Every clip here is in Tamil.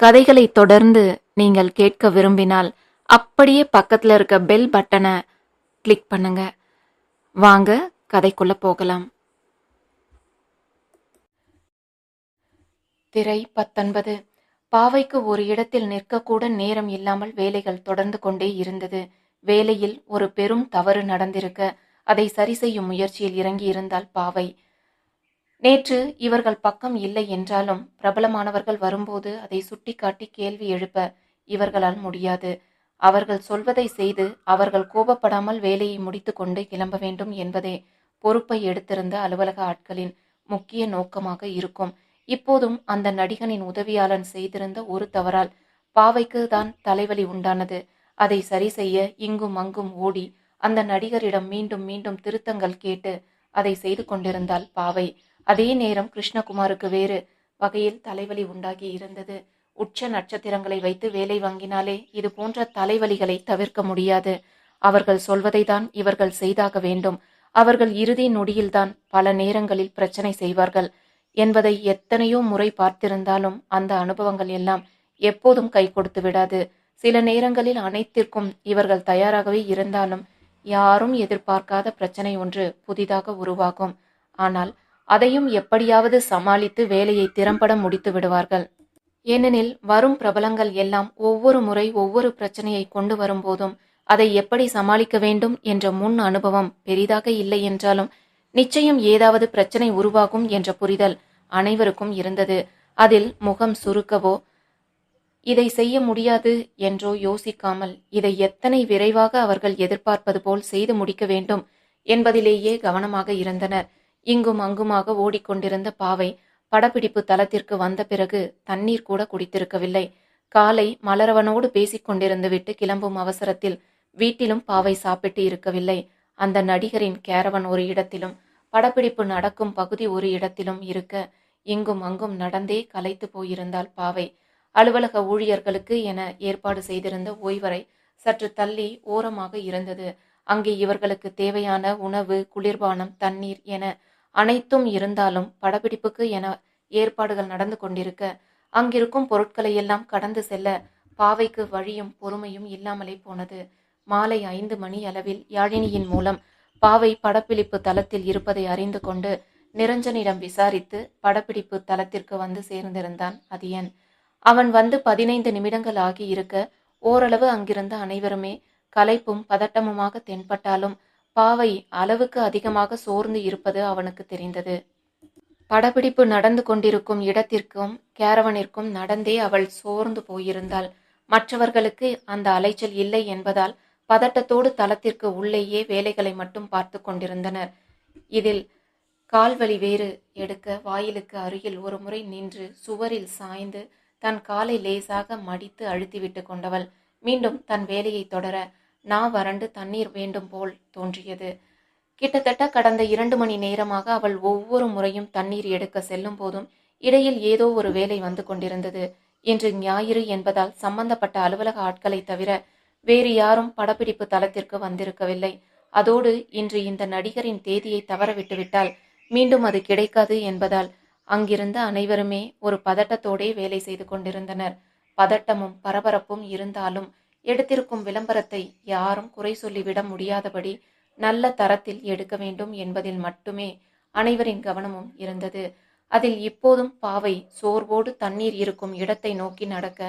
கதைகளை தொடர்ந்து நீங்கள் கேட்க விரும்பினால் அப்படியே பக்கத்தில் இருக்க பெல் பட்டனை கிளிக் பண்ணுங்க. வாங்க கதைக்குள்ள போகலாம். திரை பத்தொன்பது. பாவைக்கு ஒரு இடத்தில் நிற்கக்கூட நேரம் இல்லாமல் வேலைகள் தொடர்ந்து கொண்டே இருந்தது. வேலையில் ஒரு பெரும் தவறு நடந்திருக்க அதை சரி செய்யும் முயற்சியில் இறங்கியிருந்தாள் பாவை. நேற்று இவர்கள் பக்கம் இல்லை என்றாலும் பிரபலமானவர்கள் வரும்போது அதை சுட்டிக்காட்டி கேள்வி எழுப்ப இவர்களால் முடியாது. அவர்கள் சொல்வதை செய்து அவர்கள் கோபப்படாமல் வேலையை முடித்துக்கொண்டு கிளம்ப வேண்டும் என்பதே பொறுப்பை எடுத்திருந்த அலுவலக ஆட்களின் முக்கிய நோக்கமாக இருக்கும். இப்போதும் அந்த நடிகனின் உதவியாளன் செய்திருந்த ஒரு தவறால் பாவைக்கு தான் தலைவலி உண்டானது. அதை சரி செய்ய இங்கும் அங்கும் ஓடி அந்த நடிகரிடம் மீண்டும் மீண்டும் திருத்தங்கள் கேட்டு அதை செய்து கொண்டிருந்தால் பாவை. அதே நேரம் கிருஷ்ணகுமாருக்கு வேறு வகையில் தலைவலி உண்டாகி இருந்தது. உச்ச நட்சத்திரங்களை வைத்து வேலை வாங்கினாலே இது போன்ற தலைவலிகளை தவிர்க்க முடியாது. அவர்கள் சொல்வதை தான் இவர்கள் செய்தாக வேண்டும். அவர்கள் இறுதி நொடியில்தான் பல நேரங்களில் பிரச்சனை செய்வார்கள் என்பதை எத்தனையோ முறை பார்த்திருந்தாலும் அந்த அனுபவங்கள் எல்லாம் எப்போதும் கை கொடுத்து விடாது. சில நேரங்களில் அனைத்திற்கும் இவர்கள் தயாராகவே இருந்தாலும் யாரும் எதிர்பார்க்காத பிரச்சனை ஒன்று புதிதாக உருவாகும். ஆனால் அதையும் எப்படியாவது சமாளித்து வேலையை திறம்பட முடித்து விடுவார்கள். ஏனெனில் வரும் பிரபலங்கள் எல்லாம் ஒவ்வொரு முறை ஒவ்வொரு பிரச்சனையை கொண்டு வரும்போதும் அதை எப்படி சமாளிக்க வேண்டும் என்ற முன் அனுபவம் பெரிதாக இல்லை என்றாலும் நிச்சயம் ஏதாவது பிரச்சனை உருவாகும் என்ற புரிதல் அனைவருக்கும் இருந்தது. அதில் முகம் சுருக்கவோ இதை செய்ய முடியாது என்றோ யோசிக்காமல் இதை எத்தனை விரைவாக அவர்கள் எதிர்பார்ப்பது போல் செய்து முடிக்க வேண்டும் என்பதிலேயே கவனமாக இருந்தனர். இங்கும் அங்குமாக ஓடிக்கொண்டிருந்த பாவை படப்பிடிப்பு தளத்திற்கு வந்த பிறகு தண்ணீர் கூட குடித்திருக்கவில்லை. காலை மலரவனோடு பேசிக்கொண்டிருந்து விட்டு கிளம்பும் அவசரத்தில் வீட்டிலும் பாவை சாப்பிட்டு இருக்கவில்லை. அந்த நடிகரின் கேரவன் ஒரு இடத்திலும் படப்பிடிப்பு நடக்கும் பகுதி ஒரு இடத்திலும் இருக்க இங்கும் அங்கும் நடந்தே கலைத்து போயிருந்தாள் பாவை. அலுவலக ஊழியர்களுக்கு என ஏற்பாடு செய்திருந்த ஓய்வறை சற்று தள்ளி ஓரமாக இருந்தது. அங்கே இவர்களுக்கு தேவையான உணவு குளிர்பானம் தண்ணீர் என அனைத்தும் இருந்தாலும் படப்பிடிப்புக்கு என ஏற்பாடுகள் நடந்து கொண்டிருக்க அங்கிருக்கும் பொருட்களை எல்லாம் கடந்து செல்ல பாவைக்கு வழியும் பொறுமையும் இல்லாமலே போனது. மாலை ஐந்து மணி அளவில் யாழினியின் மூலம் பாவை படப்பிடிப்பு தளத்தில் இருப்பதை அறிந்து கொண்டு நிரஞ்சனிடம் விசாரித்து படப்பிடிப்பு தளத்திற்கு வந்து சேர்ந்திருந்தான் அதியன். அவன் வந்து பதினைந்து நிமிடங்கள் ஆகி இருக்க ஓரளவு அங்கிருந்த அனைவருமே களைப்பும் பதட்டமுமாக தென்பட்டாலும் பாவை அளவுக்கு அதிகமாக சோர்ந்து இருப்பது அவனுக்கு தெரிந்தது. படப்பிடிப்பு நடந்து கொண்டிருக்கும் இடத்திற்கும் கேரவனிற்கும் நடந்தே அவள் சோர்ந்து போயிருந்தாள். மற்றவர்களுக்கு அந்த அலைச்சல் இல்லை என்பதால் பதட்டத்தோடு தளத்திற்கு உள்ளேயே வேலைகளை மட்டும் பார்த்து கொண்டிருந்தனர். இதில் கால்வழி வேறு எடுக்க வாயிலுக்கு அருகில் ஒரு முறை நின்று சுவரில் சாய்ந்து தன் காலை லேசாக மடித்து அழுத்திவிட்டு கொண்டவள். மீண்டும் தன் வேலையை தொடர நா வறண்டு தண்ணீர் வேண்டும் போல் தோன்றியது. கிட்டத்தட்ட கடந்த இரண்டு மணி நேரமாக அவள் ஒவ்வொரு முறையும் தண்ணீர் எடுக்க செல்லும் போதும் இடையில் ஏதோ ஒரு வேலை வந்து கொண்டிருந்தது. இன்று ஞாயிறு என்பதால் சம்பந்தப்பட்ட அலுவலக ஆட்களை தவிர வேறு யாரும் படப்பிடிப்பு தளத்திற்கு வந்திருக்கவில்லை. அதோடு இன்று இந்த நடிகரின் தேதியை தவறவிட்டுவிட்டால் மீண்டும் அது கிடைக்காது என்பதால் அங்கிருந்த அனைவருமே ஒரு பதட்டத்தோடே வேலை செய்து கொண்டிருந்தனர். பதட்டமும் பரபரப்பும் இருந்தாலும் எடுத்திருக்கும் விளம்பரத்தை யாரும் குறை சொல்லிவிட முடியாதபடி நல்ல தரத்தில் எடுக்க வேண்டும் என்பதில் மட்டுமே அனைவரின் கவனமும் இருந்தது. அதில் இப்போதும் பாவை சோர்வோடு தண்ணீர் இருக்கும் இடத்தை நோக்கி நடக்க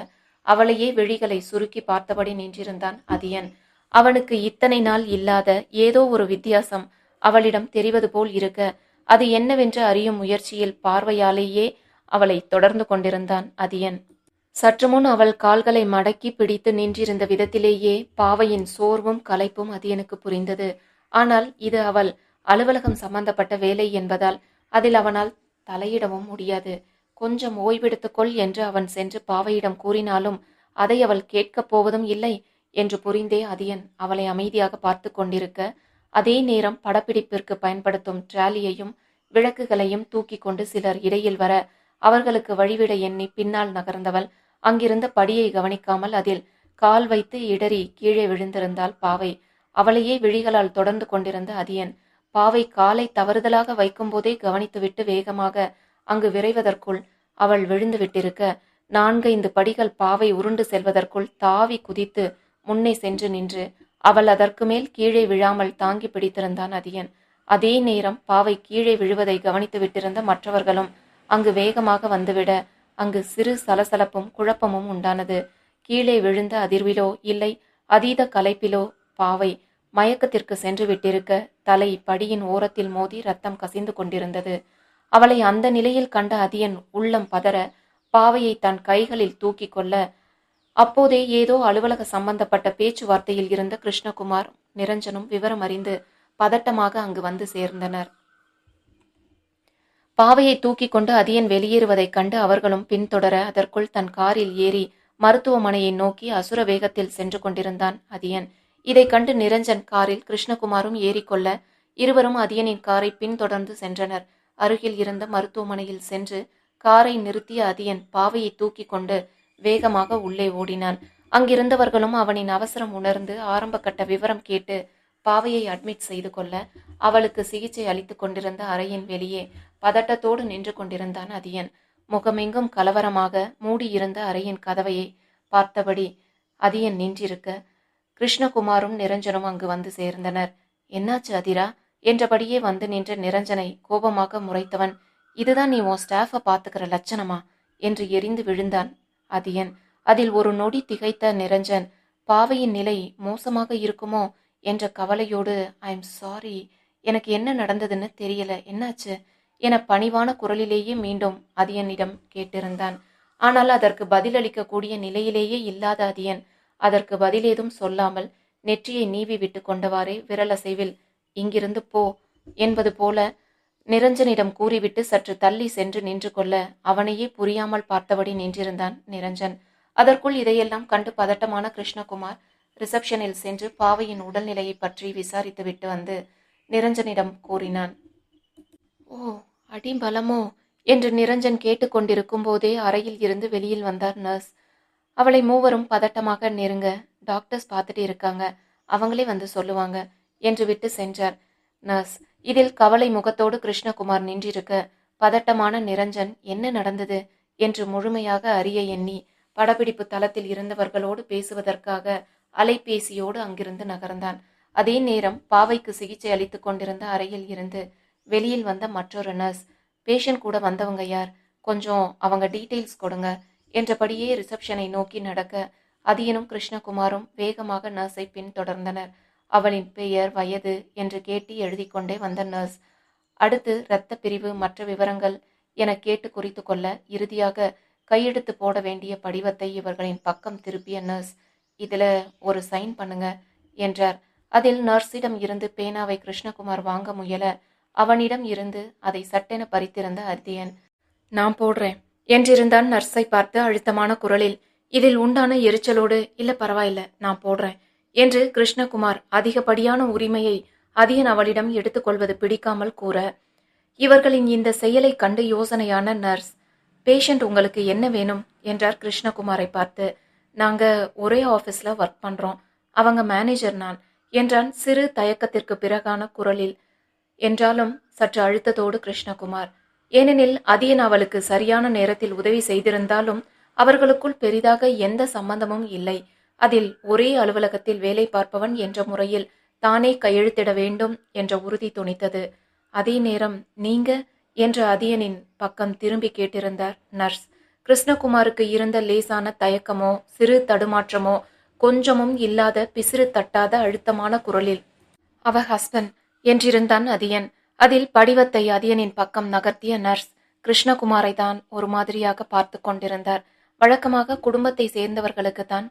அவளையே விழிகளை சுருக்கி பார்த்தபடி நின்றிருந்தான் அதியன். அவனுக்கு இத்தனை நாள் இல்லாத ஏதோ ஒரு வித்தியாசம் அவளிடம் தெரிவது போல் இருக்க அது என்னவென்று அறியும் முயற்சியில் பார்வையாலேயே அவளை தொடர்ந்து கொண்டிருந்தான் அதியன். சற்று முன் அவள் கால்களை மடக்கி பிடித்து நின்றிருந்த விதத்திலேயே பாவையின் சோர்வும் களைப்பும் அதியனுக்கு புரிந்தது. ஆனால் இது அவள் அலுவலகம் சம்பந்தப்பட்ட வேலை என்பதால் அதில் அவனால் தலையிடவும் முடியாது. கொஞ்சம் ஓய்வெடுத்துக்கொள் என்று அவன் சென்று பாவையிடம் கூறினாலும் அதை அவள் கேட்கப் போவதும் இல்லை என்று புரிந்தே அதியன் அவளை அமைதியாக பார்த்து கொண்டிருக்க அதே நேரம் படப்பிடிப்பிற்கு பயன்படுத்தும் ட்ராலியையும் விளக்குகளையும் தூக்கி கொண்டு சிலர் இடையில் வர அவர்களுக்கு வழிவிட எண்ணி பின்னால் நகர்ந்தவள். அங்கிருந்த படியை கவனிக்காமல் அதில் கால் வைத்து இடறி கீழே விழுந்திருந்தாள் பாவை. அவளையே விழிகளால் தொடர்ந்து கொண்டிருந்த அதியன். பாவை காலை தவறுதலாக வைக்கும்போதே கவனித்துவிட்டு வேகமாக அங்கு விரைவதற்குள் அவள் விழுந்து விட்டிருக்க நான்கைந்து படிகள் பாவை உருண்டு செல்வதற்குள் தாவி குதித்து முன்னே சென்று நின்று அவள் அதற்கு மேல் கீழே விழாமல் தாங்கி பிடித்திருந்தான் அதியன். அதே நேரம் பாவை கீழே விழுவதை கவனித்து விட்டிருந்த மற்றவர்களும் அங்கு வேகமாக வந்துவிட அங்கு சிறு சலசலப்பும் குழப்பமும் உண்டானது. கீழே விழுந்த அதிர்விலோ இல்லை அதீத கலைப்பிலோ பாவை மயக்கத்திற்கு சென்று விட்டிருக்க தலை படியின் ஓரத்தில் மோதி ரத்தம் கசிந்து கொண்டிருந்தது. அவளை அந்த நிலையில் கண்ட அதியன் உள்ளம் பதற பாவையை தன் கைகளில் தூக்கி கொள்ள அப்போதே ஏதோ அலுவலக சம்பந்தப்பட்ட பேச்சுவார்த்தையில் இருந்த கிருஷ்ணகுமார் நிரஞ்சனும் விவரம் அறிந்து பதட்டமாக அங்கு வந்து சேர்ந்தனர். பாவையை தூக்கி கொண்டு அதியன் வெளியேறுவதைக் கண்டு அவர்களும் பின்தொடர அதற்குள் தன் காரில் ஏறி மருத்துவமனையை நோக்கி அசுர வேகத்தில் சென்று கொண்டிருந்தான் அதியன். இதைக் கண்டு நிரஞ்சன் காரில் கிருஷ்ணகுமாரும் ஏறிக்கொள்ள இருவரும் அதியனின் காரை பின்தொடர்ந்து சென்றனர். அருகில் இருந்த மருத்துவமனையில் சென்று காரை நிறுத்திய அதியன் பாவையை தூக்கி கொண்டு வேகமாக உள்ளே ஓடினான். அங்கிருந்தவர்களும் அவனின் அவசரம் உணர்ந்து ஆரம்ப கட்ட விவரம் கேட்டு பாவையை அட்மிட் செய்து கொள்ள அவளுக்கு சிகிச்சை அளித்துக் கொண்டிருந்த அறையின் வெளியே பதட்டத்தோடு நின்று கொண்டிருந்தான் அதியன். முகமெங்கும் கலவரமாக மூடியிருந்த அறையின் கதவையை பார்த்தபடி அதியன் நின்றிருக்க கிருஷ்ணகுமாரும் நிரஞ்சனும் அங்கு வந்து சேர்ந்தனர். என்னாச்சு அதிரா? என்றபடியே வந்து நின்ற நிரஞ்சனை கோபமாக முறைத்தவன் இதுதான் நீ உன் ஸ்டாஃபை பார்த்துக்கிற லட்சணமா? என்று எரிந்து விழுந்தான் அதியன். அதில் ஒரு நொடி திகைத்த நிரஞ்சன் பாவையின் நிலை மோசமாக இருக்குமோ? என்ற கவலையோடு ஐ எம் சாரி எனக்கு என்ன நடந்ததுன்னு தெரியல. என்னாச்சு? என பணிவான குரலிலேயே மீண்டும் அதியனிடம் கேட்டிருந்தான். ஆனால் அதற்கு பதிலளிக்கக்கூடிய நிலையிலேயே இல்லாத அதியன் அதற்கு பதிலேதும் சொல்லாமல் நெற்றியை நீவி விட்டு கொண்டவாறே விரலசைவில் இங்கிருந்து போ என்பது போல நிரஞ்சனிடம் கூறிவிட்டு சற்று தள்ளி சென்று நின்று கொள்ள அவனையே புரியாமல் பார்த்தபடி நின்றிருந்தான் நிரஞ்சன். அதற்குள் இதையெல்லாம் கண்டு பதட்டமான கிருஷ்ணகுமார் ரிசப்ஷனில் சென்று பாவையின் உடல்நிலையை பற்றி விசாரித்துவிட்டு வந்து நிரஞ்சனிடம் கூறினான். ஓ அடிபலமோ? என்று நிரஞ்சன் கேட்டுக்கொண்டிருக்கும் போதே அறையில் இருந்து வெளியில் வந்தார் நர்ஸ். அவளை மூவரும் பதட்டமாக நெருங்க டாக்டர்ஸ் பார்த்துட்டு இருக்காங்க. அவங்களே வந்து சொல்லுவாங்க என்று விட்டு சென்றார். நர்ஸ் இதில் கவலை முகத்தோடு கிருஷ்ணகுமார் நின்றிருக்க பதட்டமான நிரஞ்சன் என்ன நடந்தது என்று முழுமையாக அறிய எண்ணி படப்பிடிப்பு தளத்தில் இருந்தவர்களோடு பேசுவதற்காக அலைபேசியோடு அங்கிருந்து நகர்ந்தான். அதே நேரம் பாவைக்கு சிகிச்சை அளித்துக் கொண்டிருந்த அறையில் இருந்து வெளியில் வந்த மற்றொரு நர்ஸ் பேஷண்ட் கூட வந்தவங்க யார்? கொஞ்சம் அவங்க டீட்டெயில்ஸ் கொடுங்க. என்றபடியே ரிசப்ஷனை நோக்கி நடக்க அதியனும் கிருஷ்ணகுமாரும் வேகமாக நர்ஸை பின்தொடர்ந்தனர். அவளின் பெயர் வயது என்று கேட்டு எழுதி கொண்டே வந்த நர்ஸ் அடுத்து இரத்த பிரிவு மற்ற விவரங்கள் என கேட்டு குறித்து கொள்ள இறுதியாக கையெழுத்து போட வேண்டிய படிவத்தை இவர்களின் பக்கம் திருப்பிய நர்ஸ் இதில் ஒரு சைன் பண்ணுங்க என்றார். அதில் நர்ஸிடம் இருந்து பேனாவை கிருஷ்ணகுமார் வாங்க முயல அவனிடம் இருந்து அதை சட்டென பறித்திருந்த அர்த்தியன் நான் போடுறேன் என்றிருந்தான் நர்ஸை பார்த்து அழுத்தமான குரலில் இதில் உண்டான எரிச்சலோடு இல்ல பரவாயில்ல நான் போடுறேன் என்று கிருஷ்ணகுமார் அதிகப்படியான உரிமையை அதியன் அவளிடம் எடுத்துக்கொள்வது பிடிக்காமல் கூற இவர்களின் இந்த செயலை கண்டு யோசனையான நர்ஸ் பேஷண்ட் உங்களுக்கு என்ன வேணும்? என்றார் கிருஷ்ணகுமாரை பார்த்து நாங்க ஒரே ஆபீஸ்ல ஒர்க் பண்றோம் அவங்க மேனேஜர் நான் என்றான் சிறு தயக்கத்திற்கு பிறகான குரலில் என்றாலும் சற்று அழுத்தத்தோடு கிருஷ்ணகுமார் ஏனெனில் அதியன் அவளுக்கு சரியான நேரத்தில் உதவி செய்திருந்தாலும் அவர்களுக்குள் பெரிதாக எந்த சம்பந்தமும் இல்லை. அதில் ஒரே அலுவலகத்தில் வேலை பார்ப்பவன் என்ற முறையில் தானே கையெழுத்திட வேண்டும் என்ற உறுதி துணித்தது. அதே நேரம் நீங்க என்ற அதியனின் பக்கம் திரும்பி கேட்டிருந்தார் நர்ஸ். கிருஷ்ணகுமாருக்கு இருந்த லேசான தயக்கமோ சிறு தடுமாற்றமோ கொஞ்சமும் இல்லாத பிசிறு தட்டாத அழுத்தமான குரலில் அவ ஹஸ்பண்ட் என்றிருந்தான் அதியன். அதில் படிவத்தை அதியனின் பக்கம் நகர்த்திய நர்ஸ் கிருஷ்ணகுமாரை தான் ஒரு மாதிரியாக பார்த்து கொண்டிருந்தார். வழக்கமாக குடும்பத்தை சேர்ந்தவர்களுக்கு தான்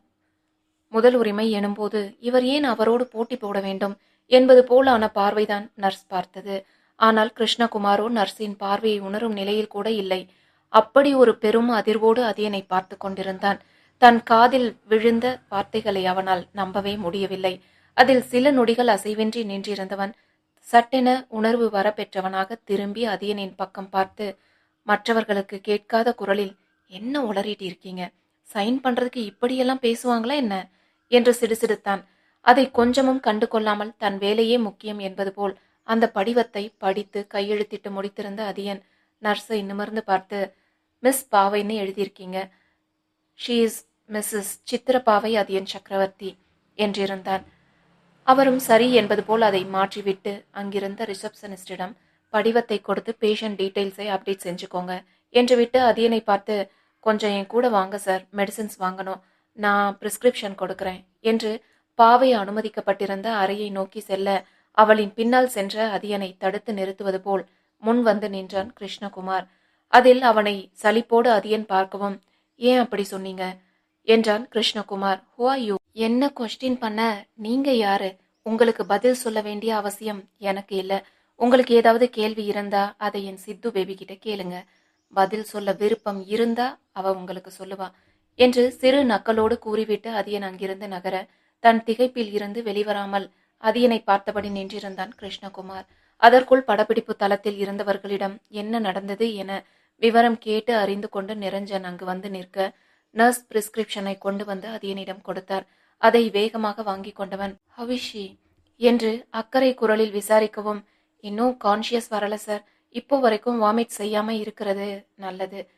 முதல் உரிமை எனும்போது இவர் ஏன் அவரோடு போட்டி போட வேண்டும்? என்பது போலான பார்வைதான் நர்ஸ் பார்த்தது. ஆனால் கிருஷ்ணகுமாரோ நர்ஸின் பார்வையை உணரும் நிலையில் கூட இல்லை. அப்படி ஒரு பெரும் அதிர்வோடு அதியனை பார்த்து கொண்டிருந்தான். தன் காதில் விழுந்த வார்த்தைகளை அவனால் நம்பவே முடியவில்லை. அதில் சில நொடிகள் அசைவின்றி நின்றிருந்தவன் சட்டென உணர்வு வரப்பெற்றவனாக திரும்பி அதியனின் பக்கம் பார்த்து மற்றவர்களுக்கு கேட்காத குரலில் என்ன உளறிட்டு இருக்கீங்க? சைன் பண்றதுக்கு இப்படியெல்லாம் பேசுவாங்களா என்ன? என்று சிடுசிடுத்தான். அதை கொஞ்சமும் கண்டு கொள்ளாமல் தன் வேலையே முக்கியம் என்பது போல் அந்த படிவத்தை படித்து கையெழுத்திட்டு முடித்திருந்த அதியன் நர்ஸை நிமிர்ந்து பார்த்து மிஸ் பாவைன்னு எழுதியிருக்கீங்க. She is Mrs Chithrapavai Adhiyan Chakravarthy என்றிருந்தான். அவரும் சரி என்பது போல் அதை மாற்றிவிட்டு அங்கிருந்த ரிசப்ஷனிஸ்டிடம் படிவத்தை கொடுத்து பேஷண்ட் டீட்டெயில்ஸை அப்டேட் செஞ்சுக்கோங்க என்று விட்டு அதியனை பார்த்து கொஞ்சம் என் கூட வாங்க சார் மெடிசின்ஸ் வாங்கணும். நான் பிரிஸ்கிரிப்ஷன் கொடுக்கிறேன் என்று பாவை அனுமதிக்கப்பட்டிருந்த அறையை நோக்கி செல்ல அவளின் பின்னால் சென்ற அதியனை தடுத்து நிறுத்துவது போல் முன் வந்து நின்றான் கிருஷ்ணகுமார். அதில் அவனை சலிப்போடு அதியன் பார்க்கவும் ஏன் அப்படி சொன்னீங்க? என்றான் கிருஷ்ணகுமார். ஹூ ஆர் யூ என்ன கொஸ்டின் பண்ண? நீங்க யாரு? உங்களுக்கு பதில் சொல்ல வேண்டிய அவசியம் எனக்கு இல்ல. உங்களுக்கு ஏதாவது கேள்வி இருந்தா அதை என் சித்து பேபி கிட்ட கேளுங்க. பதில் சொல்ல விருப்பம் இருந்தா அவ உங்களுக்கு சொல்லுவா என்று சிறு நக்கலோடு கூறிவிட்டு அதியன் அங்கிருந்து நகர தன் திகைப்பில் இருந்து வெளிவராமல் அதியனை பார்த்தபடி நின்றிருந்தான் கிருஷ்ணகுமார். அதற்குள் படப்பிடிப்பு தளத்தில் இருந்தவர்களிடம் என்ன நடந்தது என விவரம் கேட்டு அறிந்து கொண்டு நிரஞ்சன் அங்கு வந்து நிற்க நர்ஸ் பிரிஸ்கிரிப்ஷனை கொண்டு வந்து அதியனிடம் கொடுத்தார். அதை வேகமாக வாங்கி கொண்டவன் ஹவிஷி என்று அக்கறை குரலில் விசாரிக்கவும் இன்னும் கான்ஷியஸ் வரல சார் இப்போ வரைக்கும் வாமிட் செய்யாம இருக்கிறது. நல்லது.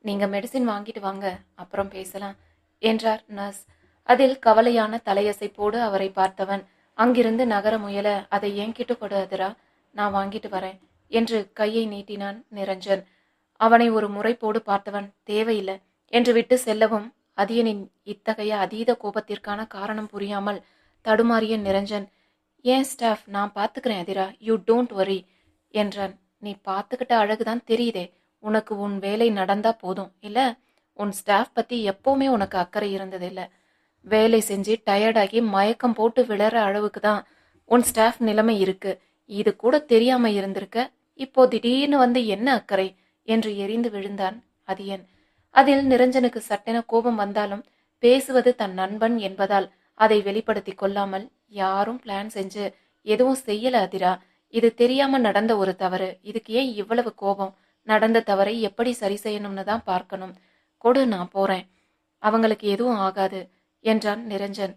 நீங்க மெடிசின் வாங்கிட்டு வாங்க. அப்புறம் பேசலாம் என்றார் நர்ஸ். அதில் கவலையான தலையசைப்போடு அவரை பார்த்தவன் அங்கிருந்து நகர முயல. அதை என்கிட்ட கொடு அதிரா. நான் வாங்கிட்டு வரேன் என்று கையை நீட்டினான் நிரஞ்சன். அவனை ஒரு முறைப்போடு பார்த்தவன் தேவையில்லை. என்று விட்டு செல்லவும் அதியனின் இத்தகைய அதீத கோபத்திற்கான காரணம் புரியாமல் தடுமாறிய நிரஞ்சன் ஏன் ஸ்டாஃப் நான் பார்த்துக்கிறேன் அதிரா யூ டோன்ட் வரி என்றான். நீ பார்த்துக்கிட்ட அழகுதான் தெரியுதே உனக்கு உன் வேலை நடந்தா போதும் இல்லை? உன் ஸ்டாஃப் பற்றி எப்போவுமே உனக்கு அக்கறை இருந்ததில்லை. வேலை செஞ்சு டயர்டாகி மயக்கம் போட்டு விழற அளவுக்கு தான் உன் ஸ்டாஃப் நிலைமை இருக்கு. இது கூட தெரியாம இருந்திருக்க இப்போ திடீர்னு வந்து என்ன அக்கறை? என்று எரிந்து விழுந்தான் அதியன் அதில் நிரஞ்சனுக்கு சட்டென கோபம் வந்தாலும் பேசுவது தன் நண்பன் என்பதால் அதை வெளிப்படுத்தி கொள்ளாமல் யாரும் பிளான் செஞ்சு எதுவும் செய்யல அதிரா. இது தெரியாம நடந்த ஒரு தவறு. இதுக்கு ஏன் இவ்வளவு கோபம்? நடந்த தவறை எப்படி சரி செய்யணும்னு தான் பார்க்கணும். கொடு நான் போறேன். அவங்களுக்கு எதுவும் ஆகாது என்றான் நிரஞ்சன்.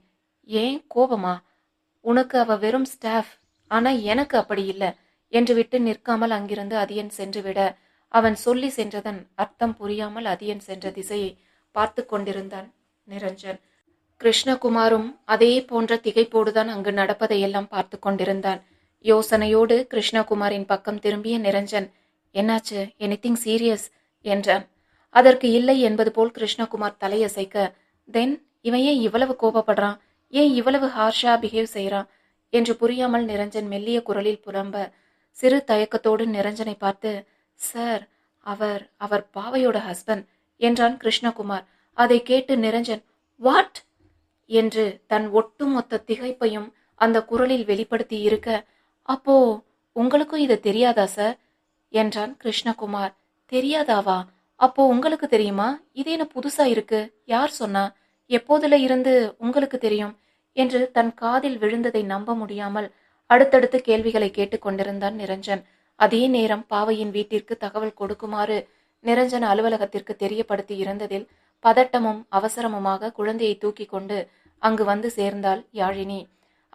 ஏன் கோபமா? உனக்கு அவ வெறும் ஸ்டாஃப் ஆனா எனக்கு அப்படி இல்லை என்று விட்டு நிற்காமல் அங்கிருந்து அதியன் சென்று விட அவன் சொல்லி சென்றதன் அர்த்தம் புரியாமல் அதியன் சென்ற திசையை பார்த்து கொண்டிருந்தான் நிரஞ்சன். கிருஷ்ணகுமாரும் அதே போன்ற திகைப்போடுதான் அங்கு நடப்பதையெல்லாம் பார்த்து கொண்டிருந்தான். யோசனையோடு கிருஷ்ணகுமாரின் பக்கம் திரும்பிய நிரஞ்சன் என்னாச்சு? எனிதிங் சீரியஸ் என்றான். அதற்கு இல்லை என்பது போல் கிருஷ்ணகுமார் தலையசைக்க தென் இவன் ஏன் இவ்வளவு கோபப்படுறான்? ஏன் இவ்வளவு ஹார்ஷா பிஹேவ் செய்கிறான் என்று புரியாமல் நிரஞ்சன் மெல்லிய குரலில் புலம்ப சிறு தயக்கத்தோடு நிரஞ்சனை பார்த்து சார் அவர் அவர் பாவையோட ஹஸ்பண்ட் என்றான் கிருஷ்ணகுமார். அதை கேட்டு நிரஞ்சன் வாட்? என்று தன் ஒட்டுமொத்த திகைப்பையும் அந்த குரலில் வெளிப்படுத்தி இருக்க அப்போ உங்களுக்கும் இது தெரியாதா சார்? என்றான் கிருஷ்ணகுமார். தெரியாதாவா? அப்போ உங்களுக்கு தெரியுமா? இது என்ன புதுசா இருக்கு. யார் சொன்னா? எப்போதுல இருந்து உங்களுக்கு தெரியும்? என்று தன் காதில் விழுந்ததை நம்ப முடியாமல் அடுத்தடுத்து கேள்விகளை கேட்டுக்கொண்டிருந்தான் நிரஞ்சன். அதே நேரம் பாவையின் வீட்டிற்கு தகவல் கொடுக்குமாறு நிரஞ்சன் அலுவலகத்திற்கு தெரியப்படுத்தி இருந்ததில் பதட்டமும் அவசரமுமாக குழந்தையை தூக்கி கொண்டு அங்கு வந்து சேர்ந்தாள் யாழினி.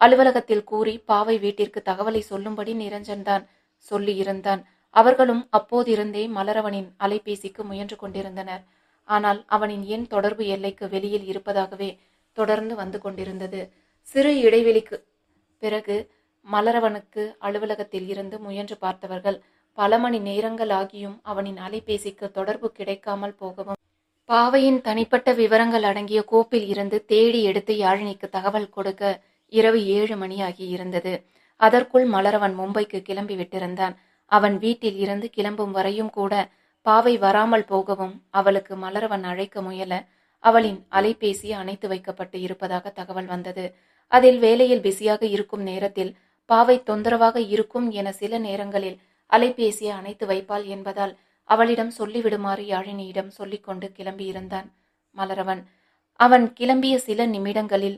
அலுவலகத்தில் கூறி பாவை வீட்டிற்கு தகவலை சொல்லும்படி நிரஞ்சன் தான் அவர்களும் அப்போதிருந்தே மலரவனின் அலைபேசிக்கு முயன்று கொண்டிருந்தனர். ஆனால் அவனின் எண் தொடர்பு எல்லைக்கு வெளியில் இருப்பதாகவே தொடர்ந்து வந்து கொண்டிருந்தது. சிறு இடைவெளிக்கு பிறகு மலரவனுக்கு அலுவலகத்தில் இருந்து முயன்று பார்த்தவர்கள் பல மணி நேரங்கள் ஆகியும் அவனின் அலைபேசிக்கு தொடர்பு கிடைக்காமல் போகவும் பாவையின் தனிப்பட்ட விவரங்கள் அடங்கிய கோப்பில் இருந்து தேடி எடுத்து யாழினிக்கு தகவல் கொடுக்க இரவு ஏழு மணியாகி இருந்தது. அதற்குள் மலரவன் மும்பைக்கு கிளம்பி விட்டிருந்தான். அவன் வீட்டில் இருந்து கிளம்பும் வரையும் கூட பாவை வராமல் போகவும் அவளுக்கு மலரவன் அழைக்க முயல அவளின் அலைபேசி அணைத்து வைக்கப்பட்டு இருப்பதாக தகவல் வந்தது. அதில் வேலையில் பிஸியாக இருக்கும் நேரத்தில் பாவை தொந்தரவாக இருக்கும் என சில நேரங்களில் அலைபேசியை அணைத்து வைப்பாள் என்பதால் அவளிடம் சொல்லிவிடுமாறு யாழினியிடம் சொல்லிக்கொண்டு கிளம்பியிருந்தான் மலரவன். அவன் கிளம்பிய சில நிமிடங்களில்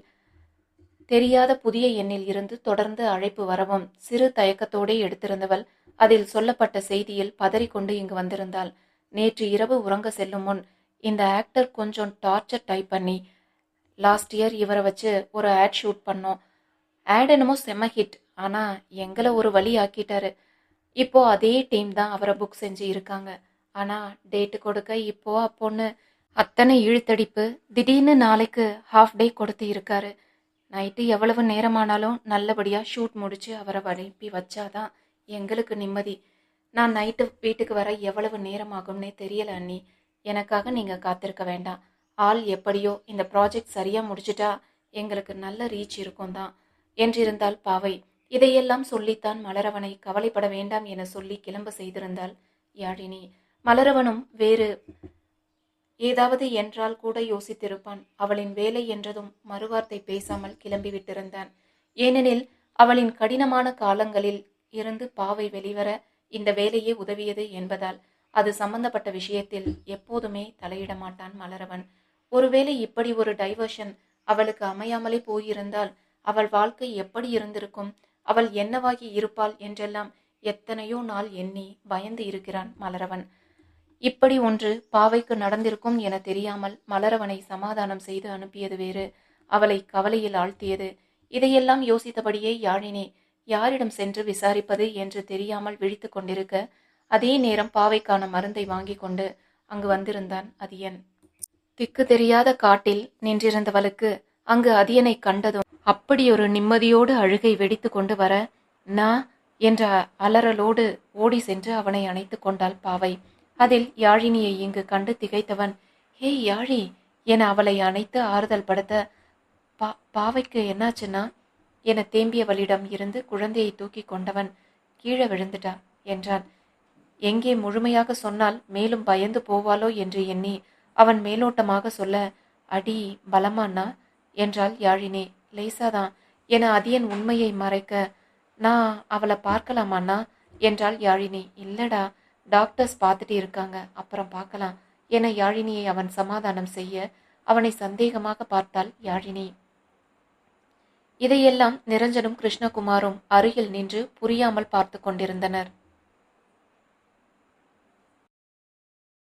தெரியாத புதிய எண்ணில் இருந்து தொடர்ந்து அழைப்பு வரவும் சிறு தயக்கத்தோடே எடுத்திருந்தவள் அதில் சொல்லப்பட்ட செய்தியில் பதறிக்கொண்டு இங்கு வந்திருந்தாள். நேற்று இரவு உறங்க செல்லும் முன் இந்த ஆக்டர் கொஞ்சம் டார்ச்சர் டைப் பண்ணி லாஸ்ட் இயர் இவரை வச்சு ஒரு ஆட் ஷூட் பண்ணோம். ஆட் என்னமோ செம்ம ஹிட். ஆனா எங்களை ஒரு வழி ஆக்கிட்டாரு. இப்போ அதே டீம் தான் அவரை புக் செஞ்சு இருக்காங்க. ஆனா டேட்டு கொடுக்க இப்போ அப்போன்னு அத்தனை இழுத்தடிப்பு திடீர்னு நாளைக்கு ஹாஃப் டே கொடுத்து இருக்காரு. நைட்டு எவ்வளவு நேரமானாலும் நல்லபடியாக ஷூட் முடிச்சு அவரை அனுப்பி வச்சாதான் எங்களுக்கு நிம்மதி. நான் நைட்டு வீட்டுக்கு வர எவ்வளவு நேரம் ஆகும்னே தெரியல அண்ணி. எனக்காக நீங்கள் காத்திருக்க வேண்டாம். ஆள் எப்படியோ இந்த ப்ராஜெக்ட் சரியாக முடிச்சிட்டா எங்களுக்கு நல்ல ரீச் இருக்கும் தான் என்றிருந்தால் பாவை. இதையெல்லாம் சொல்லித்தான் மலரவனை கவலைப்பட வேண்டாம் என சொல்லி கிளம்ப செய்திருந்தாள் யாழினி. மலரவனும் வேறு ஏதாவது என்றால் கூட யோசித்திருப்பான். அவளின் வேலை என்றதும் மறுவார்த்தை பேசாமல் கிளம்பி விட்டிருந்தான் ஏனெனில் அவளின் கடினமான காலங்களில் இருந்து பாவை வெளிவர இந்த வேலையே உதவியது என்பதால் அது சம்பந்தப்பட்ட விஷயத்தில் எப்போதுமே தலையிட மாட்டான் மலரவன். ஒருவேளை இப்படி ஒரு டைவர்ஷன் அவளுக்கு அமையாமலே போயிருந்தால் அவள் வாழ்க்கை எப்படி இருந்திருக்கும்? அவள் என்னவாகி இருப்பாள் என்றெல்லாம் எத்தனையோ நாள் எண்ணி பயந்து இருக்கிறான் மலரவன். இப்படி ஒன்று பாவைக்கு நடந்திருக்கும் என தெரியாமல் மலரவனை சமாதானம் செய்து அனுப்பியது வேறு. அவளை கவலையில் ஆழ்த்தியது. இதையெல்லாம் யோசித்தபடியே யாழினி யாரிடம் சென்று விசாரிப்பது என்று தெரியாமல் விழித்து கொண்டிருக்க அதே நேரம் பாவைக்கான மருந்தை வாங்கி கொண்டு அங்கு வந்திருந்தான் அதியன். திக்கு தெரியாத காட்டில் நின்றிருந்தவளுக்கு அங்கு அதியனை கண்டதும் அப்படி ஒரு நிம்மதியோடு அழுகை வெடித்து கொண்டு வர நான் என்ற அலறலோடு ஓடி சென்று அவனை அணைத்து கொண்டாள் பாவை. அதில் யாழினியை இங்கு கண்டு திகைத்தவன் ஹே யாழி என அவளை அணைத்து ஆறுதல் படுத்த பா பாவைக்கு என்னாச்சுன்னா என தேம்பியவளிடம் இருந்து குழந்தையை தூக்கி கொண்டவன் கீழே விழுந்துட்டா என்றான். எங்கே முழுமையாக சொன்னால் மேலும் பயந்து போவாளோ? என்று எண்ணி அவன் மேலோட்டமாக சொல்ல அடி பலமானா என்றாள் யாழினி. லேசாதான். என அதியன் உண்மையை மறைக்க நான் அவளை பார்க்கலாமாண்ணா? என்றாள் யாழினி. இல்லடா டாக்டர்ஸ் பார்த்துட்டு இருக்காங்க. அப்புறம் பார்க்கலாம் என யாழினியை அவன் சமாதானம் செய்ய அவனை சந்தேகமாக பார்த்தாள் யாழினி. இதையெல்லாம் நிரஞ்சனும் கிருஷ்ணகுமாரும் அருகில் நின்று புரியாமல் பார்த்து கொண்டிருந்தனர்.